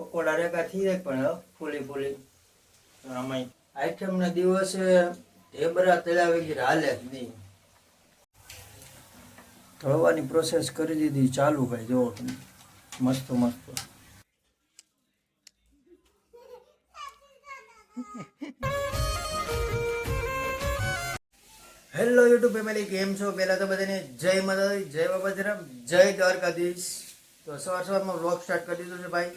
પકોડા રેગા થઈ જાય પણ ફૂલી ફૂલી આમાં આઈટમના દિવસે ઢેબરા તળ્યા વગેરે હાલે જ નહીં. તળવાની પ્રોસેસ કરી દીધી ચાલુ ભાઈ જો તમે. મસ્ત મસ્ત. હેલો યુટ્યુબ ફેમિલી કેમ છો? પહેલા તો બધાને જય માતાજી જય બાબાજરામ જય દ્વારકાધીશ. તો સવાર સવારમાં વ્લોગ સ્ટાર્ટ કરી દીધો છે ભાઈ.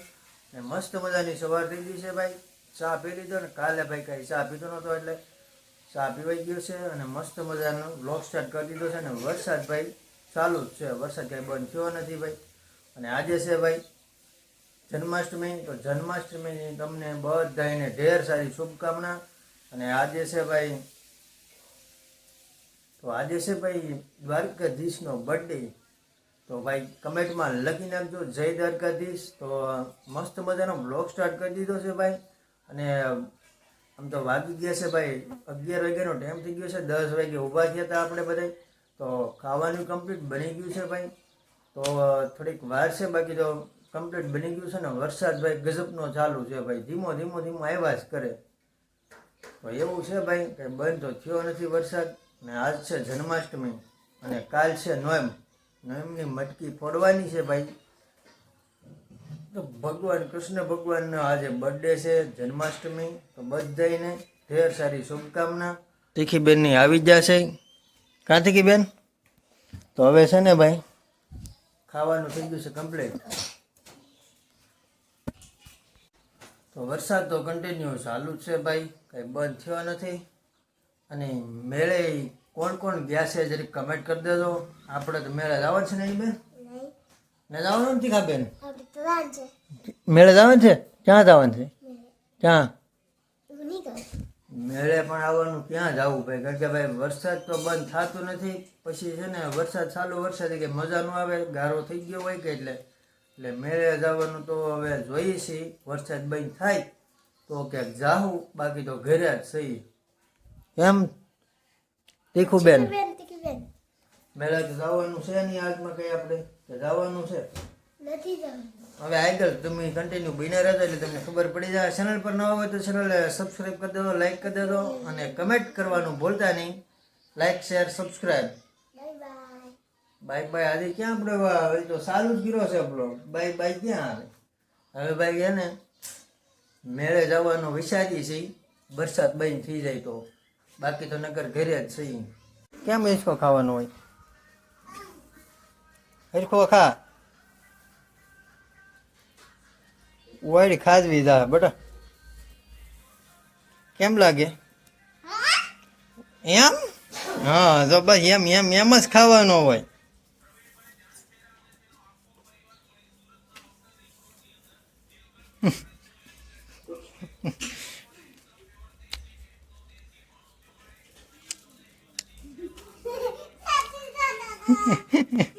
ને મસ્ત મજાની સવાર થઈ ગઈ છે ભાઈ. ચા પી લીધો ને કાલે ભાઈ કાંઈ ચા પીતો નહોતો એટલે ચા પીવાઈ ગયો છે અને મસ્ત મજાનો વ્લોગ સ્ટાર્ટ કરી દીધો છે અને વરસાદ ભાઈ ચાલુ જ છે. વરસાદ કાંઈ બંધ થયો નથી ભાઈ. અને આજે છે ભાઈ જન્માષ્ટમી, તો જન્માષ્ટમીની તમને બધાને ઢેર સારી શુભકામના. અને આજે છે ભાઈ, તો આજે છે ભાઈ દ્વારકાધીશનો બર્થડે તો ભાઈ કમેન્ટમાં લખી નાખજો. જય દ્વારકાધીશ. તો મસ્ત મજાનો બ્લોગ સ્ટાર્ટ કરી દીધો છે ભાઈ. અને આમ તો વાગી ગયા છે ભાઈ. અગિયાર વાગ્યાનો ટાઈમ થઈ ગયો છે. દસ વાગે ઊભા થયા હતા આપણે બધા તો ખાવાનું કમ્પ્લીટ બની ગયું છે ભાઈ. તો થોડીક વાર છે બાકી તો કમ્પ્લીટ બની ગયું છે ને વરસાદ ભાઈ ગજબનો ચાલુ છે ભાઈ. ધીમો ધીમો ધીમો આવ્યા જ કરે. તો એવું છે ભાઈ. કંઈ બંધ તો થયો નથી વરસાદ. ને આજ છે જન્માષ્ટમી. અને કાલ છે નોએમ નોએમની મટકી ફોડવાની છે ભાઈ. તો ભગવાન, કૃષ્ણ ભગવાનનો આજે બર્થડે છે, જન્માષ્ટમી. તો બધાને ઢેર સારી શુભકામના. તીખી બેનની આવી જશે. કાં તીખી બેન તો હવે છે ને ભાઈ, ખાવાનું થઈ ગયું છે કમ્પ્લીટ તો વરસાદ તો કન્ટિન્યુ ચાલુ જ છે ભાઈ. કંઈ બંધ થયો નથી. અને મેળે કોણ કોણ ગયા છે જરીક કમેન્ટ કરી દેજો. આપણે તો મેળે જવાનું છે ને એ બેન ને જવાનું નથી ખા બેન? મેળે જવાનું છે? ક્યાં જવાનું છે? ક્યાં? મેળે પણ આવવાનું ક્યાં જવું ભાઈ? કારણ કે ભાઈ વરસાદ તો બંધ થતો નથી. પછી છે ને વરસાદ ચાલુ વરસાદ કે મજા ન આવે ગારો થઈ ગયો હોય કે એટલે. એટલે મેળે જવાનું તો હવે જોઈએ છીએ. વરસાદ બંધ થાય તો ક્યાંક જાઉં બાકી તો ઘરે જ સહી એમ તીખું બેન મેળે તો જવાનું છે નહીં આજમાં કઈ આપણે? કે જવાનું છે. હવે આગળ તમે કન્ટિન્યુ બન્યા રહેતા એટલે તમને ખબર પડી જાય. ચેનલ પર ન હોય તો ચેનલ સબસ્ક્રાઈબ કરી દેજો લાઈક કરી દેજો અને કમેન્ટ કરવાનું ભૂલતા નહીં. Like share subscribe bye bye આજે ક્યાં આપણે હવે તો સારું જ ગીરો છે આપણો. બાય બાય ક્યાં આવે? હવે ભાઈ એને મેળે જવાનો વિચારીએ છે વરસાદ બંધ થઈ જાય તો. બાકી તો નગર ઘરે જ છે કેમ હિંચકો ખાવાનો હોય? હિંચકો ખા. વાયડી ખાજવી જા બટા. કેમ લાગે? એમ? હા તો બસ એમ એમ એમ જ ખાવાનો હોય. તો કમ્પ્લીટ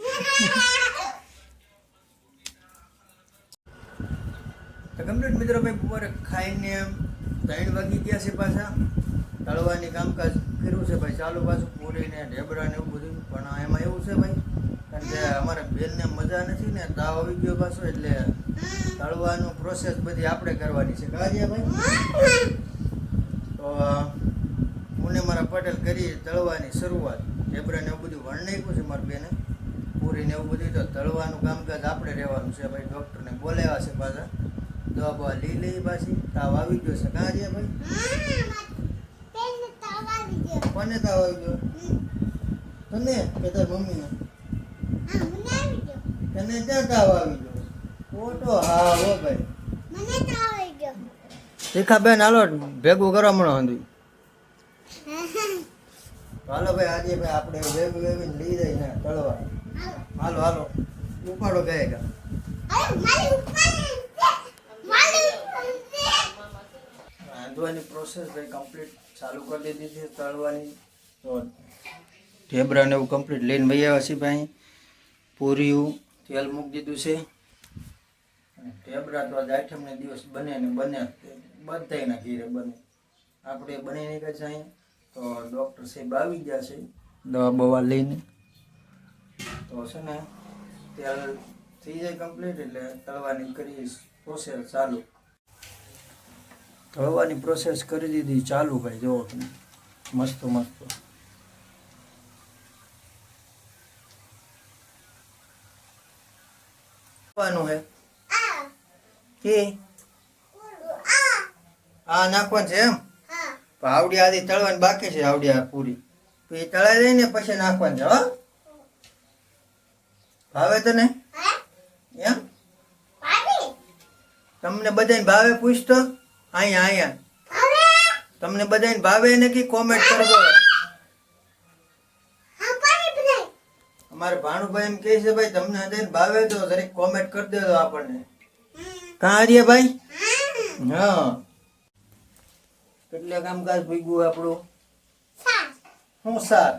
મિત્રો, ભાઈ બપોરે ખાઈને ત્રણ વાગી ગયા છે પાછા. તળવાની કામકાજ કર્યું છે ભાઈ, ચાલુ પાછું પૂરીને ઢેબરા ને એવું બધું. પણ એમાં એવું છે ભાઈ, કારણ કે અમારા બેનને મજા નથી ને, તાવ આવી ગયો પાછો, એટલે તળવાનું પ્રોસેસ બધી આપણે કરવાની છે. કાજ્યા ભાઈ? તો હું ને મારા પટેલ કરી તળવાની શરૂઆત. ઢેબરા ને એવું બધું વણ છે મારા બેને? પૂરીને એવું બધું તો તળવાનું કામકાજ આપણે રહેવાનું છે ભાઈ ડૉક્ટરને બોલાવ્યા છે પાછા. દવા બવા લઈ લઈ પાછી. તાવ આવી ગયો છે. કાં છે ભાઈ? કોને તાવ આવી ગયો? તને કે તાર મમ્મીને? તને ક્યાં તાવ આવી ગયો? ખોટો હા હો ભાઈ. રેખાબેન બેન હાલો ભેગું કરવા મળો હંધી. હાલો ભાઈ, આજે ભાઈ આપણે વેવ ભેગું લઈ જાય ને તળવા હાલો હાલો, ઉપાડો ગયેગા રાંધવાની પ્રોસેસ ભાઈ કમ્પ્લીટ ચાલુ કરી દીધી છે તળવાની. તો ઢેબરા ને એવું કમ્પ્લીટ લઈને ભાઈ આવ્યા છીએ ભાઈ. પૂરીયું, તેલ મૂકી દીધું છે. ઢેબરા તો આજે આઠમને દિવસ બને ને બને બધાયના ઘીરે બને. આપણે બની નીકળે છે અહીં તો ડૉક્ટર સાહેબ આવી ગયા છે દવા બવા લઈને. તો છે ને તેલ થઈ જાય કમ્પ્લીટ એટલે તળવાની કરી પ્રોસેસ ચાલુ. તળવાની પ્રોસેસ કરી દીધી ચાલુ ભાઈ જુઓ તમે. મસ્ત મસ્ત. નાખવાનું હે? કે? આ નાખવાનું છે એમ? આવડી આધી તળવાની બાકી છે આવડી આ પૂરી. તો એ તળાઈ લઈને પછી નાખવાની છે હો? ભાવે તને? એમ? તમને બધાને ભાવે પૂછતો? અહીંયા અહીંયા. તમને બધાને ભાવે ને કે કોમેન્ટ કરજો? અમારે ભાણુભાઈ એમ કહે છે ભાઈ તમને બધાને ભાવે તો જરીક કોમેન્ટ કરી દેજો આપણને. કાં હરીએ ભાઈ હા. કેટલે કામકાજ ભેગું આપણું? શું સાર?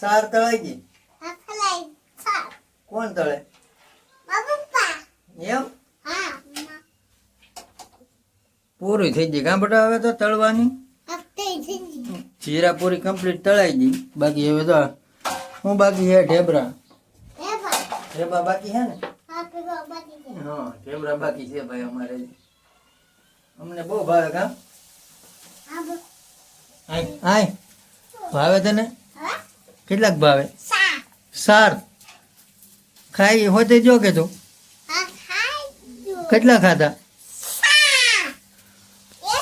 સાર. તળાઈ ગઈ? કોણ તળે? એમ? પૂરી થઈ ગઈ કાં બેટા હવે તો તળવાની? જીરા પૂરી કમ્પ્લીટ તળાઈ ગઈ. બાકી હવે તો હું બાકી છે ઢેબરા? ઢેબરા. બાકી છે ને? હા ઢેબરા બાકી છે ભાઈ અમારે. અમને બહુ ભાવે કાં? આય ભાવે તને? કેટલાક ભાવે? સાર ખાઈ હોતે જો કે તું? કેટલા ખાધા?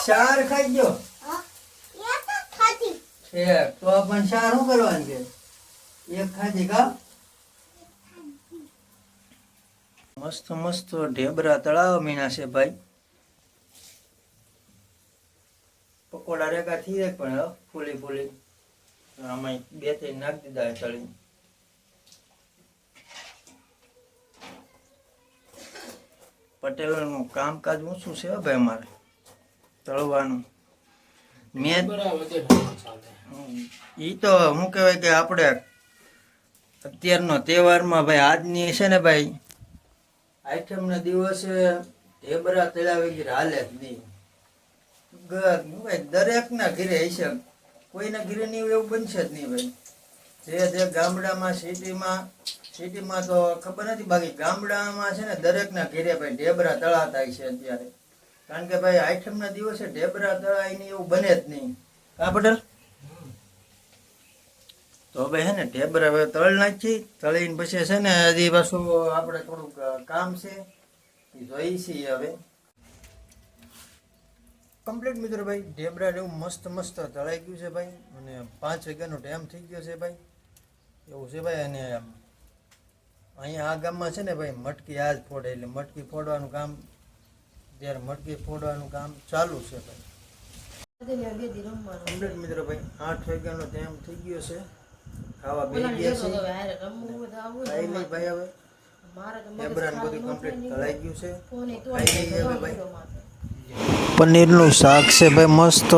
ચાર ખાઈ ગયો? એક. તો પણ ચાર શું કરવાનું કે? એક ખાધી કા? મસ્ત મસ્ત ઢેબરા તળાવ મીના છે ભાઈ. પકોડા રેકા થઈ જાય પણ ફૂલી ફૂલી આમાં બે ત્રણ નાખી દીધા ચડી તળી. પટેલોનું કામકાજ ઊંચું છે ભાઈ અમારે તળવાનું. મેં ઈ તો શું કહેવાય કે આપણે અત્યારનો તહેવારમાં ભાઈ આજની છે ને ભાઈ આઈટમના દિવસે ઢેબરા તળાવે હાલે જ નહીં. શું ભાઈ દરેકના ઘીરે હશે કોઈના ઘીરે નહીં એવું બનશે જ નહીં ભાઈ. જે જે ગામડામાં, સિટીમાં સિટીમાં તો ખબર નથી, બાકી ગામડામાં છે ને દરેકના ઘીરે ભાઈ ઢેબરા તળાતા છે અત્યારે. કારણ કે ભાઈ આઈટમના દિવસે ઢેબરા તળાય નહીં એવું બને જ નહીં. હા, પટેલ? તો હવે હે ને, ઢેબરા હવે તળ નાખી, તળીને પછી છે ને હજી પાછું આપણે થોડુંક કામ છે, એ જોઈ છીએ હવે. કમ્પ્લીટ મિત્રો ભાઈ ઢેબરા જેવું મસ્ત મસ્ત તળાઈ ગયું છે ભાઈ. અને પાંચ વાગ્યાનો ટાઈમ થઈ ગયો છે ભાઈ. એવું છે ભાઈ અને અહીંયા આ ગામમાં છે ને ભાઈ મટકી આજ ફોડે એટલે મટકી ફોડવાનું કામ ત્યારે મટકી ફોડવાનું કામ ચાલુ છે ભાઈ. કમ્પ્લીટ મિત્રો ભાઈ આઠ વાગ્યાનો ટાઈમ થઈ ગયો છે. ખાવા બે ગયા છે ભાઈ હવે. ઢેબરા ને બધું કમ્પ્લીટ તળાઈ ગયું છે. ભાઈ. પનીરનું શાક છે ભાઈ મસ્ત.